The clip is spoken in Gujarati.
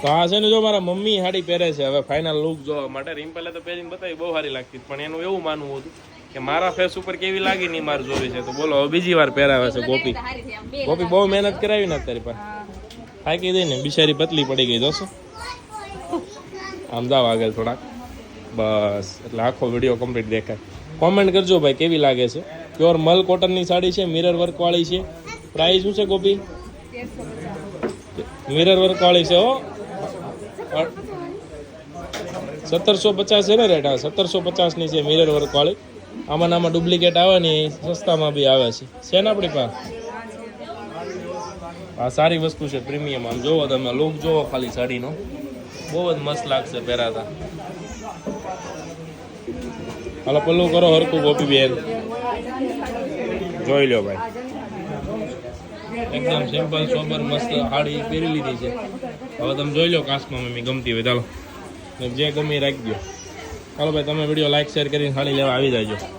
તો આ છે ને જો મારા મમ્મી સાડી પહેરે છે. હવે ફાઇનલ લુક જોવા માટે રિમ્પલે તો પહેરીને બતાવી બહુ સારી લાગતી પણ એનું એવું માનવું હતું કે મારા ફેસ ઉપર કેવી લાગી નહીં મારે જોવી છે. તો બોલો હવે બીજી વાર પહેરાવે છે ગોપી. ગોપી બહુ મહેનત કરાવી ને અત્યારે પણ. થાકી દઈ ને બિચારી પતલી પડી ગઈ જોશો. આમ જાવ આગળ થોડાક. બસ એટલે આખો વીડિયો કમ્પ્લીટ દેખાય. કોમેન્ટ કરજો ભાઈ કેવી લાગે છે? પ્યોર મલ કોટનની સાડી છે મિરર વર્ક વાળી છે. પ્રાઇસ શું છે ગોપી? મિરર વર્ક વાળી છે હો. સત્તરસો પચાસ છે ને રેટ આ? સત્તરસો પચાસની છે મિરર વર્ક વાળી. આમાં આમાં ડુપ્લિકેટ આવે ને સસ્તામાં બી આવે છે. છે ને આપણી પાસે? આ સારી વસ્તુ છે પ્રીમિયમ આમ જોવો તમે લુક જોવો ખાલી સાડીનો. બહુ જ મસ્ત લાગશે પહેરાતા. હાલો, પલ્લું કરો હરકું ગોપી બેન. જોઈ લો ભાઈ. એકદમ સિમ્પલ સોબર મસ્ત સાડી પહેરી લીધી છે. હવે તમે જોઈ લો કાસમાં મમ્મી ગમતી હોય, ચાલો. જે ગમી રાખજો. ચાલો ભાઈ, તમે વીડિયો લાઈક શેર કરીને ખાલી લેવા આવી જાયજો